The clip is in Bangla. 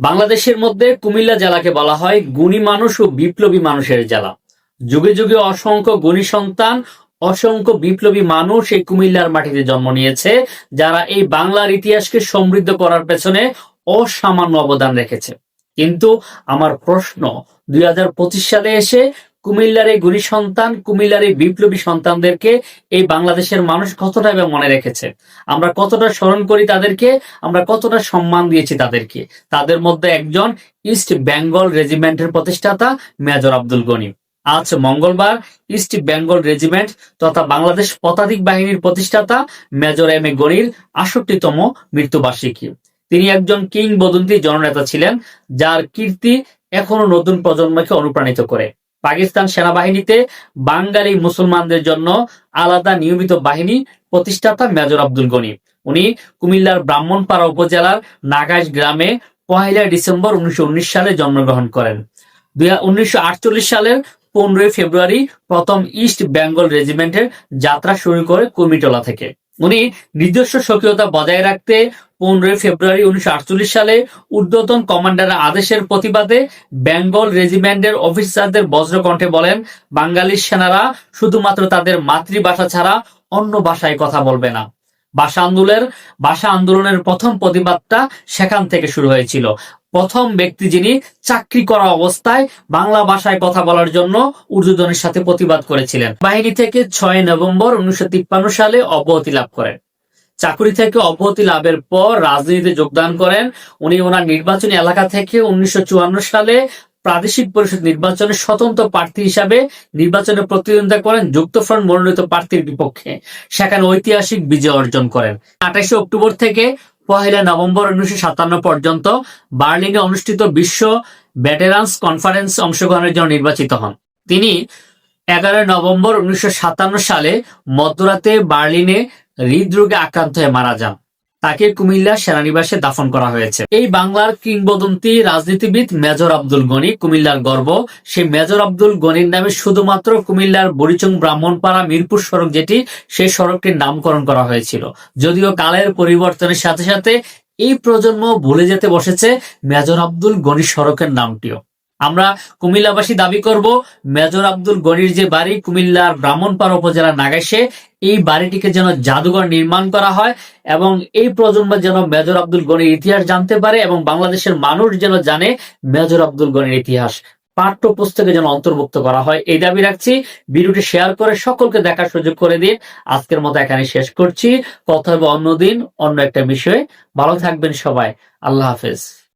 বাংলাদেশের মধ্যে কুমিল্লা জেলাকে বলা হয় গুণী মানুষ ও বিপ্লবী মানুষের জেলা। যুগে যুগে অসংখ্য গুণী সন্তান, অসংখ্য বিপ্লবী মানুষ এই কুমিল্লার মাটিতে জন্ম নিয়েছে, যারা এই বাংলার ইতিহাসকে সমৃদ্ধ করার পেছনে অসামান্য অবদান রেখেছে। কিন্তু আমার প্রশ্ন, দুই হাজার পঁচিশ সালে এসে কুমিল্লার এই গুণী সন্তান, কুমিল্লার এই বিপ্লবী সন্তানদেরকে এই বাংলাদেশের মানুষ কতটা মনে রেখেছে? আমরা কতটা স্মরণ করি তাদেরকে? আমরা কতটা সম্মান দিয়েছি তাদেরকে? তাদের মধ্যে একজন ইস্ট বেঙ্গল রেজিমেন্টের প্রতিষ্ঠাতা মেজর আব্দুল গনি। আজ মঙ্গলবার ইস্ট বেঙ্গল রেজিমেন্ট তথা বাংলাদেশ পতাধিক বাহিনীর প্রতিষ্ঠাতা মেজর এম এ গনির আষট্টিতম মৃত্যুবার্ষিকী। তিনি একজন কিংবদন্তি জননেতা ছিলেন, যার কীর্তি এখনও নতুন প্রজন্মকে অনুপ্রাণিত করে। পাকিস্তান সেনাবাহিনীতে বাঙালি মুসলমানদের জন্য আলাদা নিয়মিত বাহিনী প্রতিষ্ঠাতা মেজর আব্দুল গনি। উনি কুমিল্লার ব্রাহ্মণপাড়া উপজেলার নাগাইশ গ্রামে পহেলা ডিসেম্বর উনিশশো উনিশ সালে জন্মগ্রহণ করেন। উনিশশো সালের পনেরোই ফেব্রুয়ারি প্রথম ইস্ট বেঙ্গল রেজিমেন্টের যাত্রা শুরু করে কুর্মিটোলা থেকে। উনি নিজস্ব সক্রিয়তা বজায় রাখতে পনেরোই ফেব্রুয়ারি উনিশশো আটচল্লিশ সালে ঊর্ধ্বতন কমান্ডারের আদেশের প্রতিবাদে বেঙ্গল রেজিমেন্টের অফিসারদের বজ্রকণ্ঠে বলেন, বাঙালি সেনারা শুধুমাত্র তাদের মাতৃভাষা ছাড়া অন্য ভাষায় কথা বলবে না। ভাষা আন্দোলনের ভাষা আন্দোলনের প্রথম প্রতিবাদটা সেখান থেকে শুরু হয়েছিল। প্রথম ব্যক্তি যিনি চাকরি করা অবস্থায় বাংলা ভাষায় কথা বলার জন্য উর্দুদনের সাথে প্রতিবাদ করেছিলেন। বাহিনী থেকে ছয় নভেম্বর উনিশশো তিপ্পান্ন সালে অব্যাহতি লাভ করেন। চাকরি থেকে অব্যাহতি লাভের পর রাজনীতিতে যোগদান করেন। উনি ওনার নির্বাচনী এলাকা থেকে উনিশশো চুয়ান্ন সালে প্রাদেশিক পরিষদ নির্বাচনে স্বতন্ত্র প্রার্থী হিসাবে নির্বাচনে প্রতিদ্বন্দ্বিতা করেন যুক্তফ্রন্ট মনোনীত প্রার্থীর বিপক্ষে। সেখানে ঐতিহাসিক বিজয় অর্জন করেন। আঠাশে অক্টোবর থেকে পহেলা নভেম্বর উনিশশো সাতান্ন পর্যন্ত বার্লিনে অনুষ্ঠিত বিশ্ব ভেটেরান্স কনফারেন্স অংশগ্রহণের জন্য নির্বাচিত হন। তিনি এগারোই নভেম্বর উনিশশো সাতান্ন সালে মধ্যরাতে বার্লিনে হৃদরোগে আক্রান্ত হয়ে মারা যান। তাকে কুমিল্লা সেনানিবাসে দাফন করা হয়েছে। এই বাংলার কিংবদন্তি রাজনীতিবিদ মেজর আব্দুল গনি কুমিল্লার গর্ব। সেই মেজর আব্দুল গনির নামে শুধুমাত্র কুমিল্লার বরিচং ব্রাহ্মণপাড়া মিরপুর সড়ক যেটি সেই সড়কটির নামকরণ করা হয়েছিল। যদিও কালের পরিবর্তনের সাথে সাথে এই প্রজন্ম ভুলে যেতে বসেছে মেজর আব্দুল গনি সড়কের নামটিও। আমরা কুমিল্লাবাসী দাবি করব, মেজর আব্দুল গনির যে বাড়ি কুমিল্লার ব্রাহ্মণপাড়া উপজেলার নাগাইশে, এই বাড়িটিকে যেন জাদুঘর নির্মাণ করা হয় এবং এই প্রজন্ম যেন মেজর আব্দুল গনির ইতিহাস জানতে পারে এবং বাংলাদেশের মানুষ যেন জানে মেজর আব্দুল গনির ইতিহাস। পাঠ্য পুস্তকে যেন অন্তর্ভুক্ত করা হয়। এই দাবি রাখছি। ভিডিওটি শেয়ার করে সকলকে দেখার সুযোগ করে দিন। আজকের মতো এখানে শেষ করছি। কথা হবে অন্যদিন, অন্য একটা বিষয়ে। ভালো থাকবেন সবাই। আল্লাহ হাফেজ।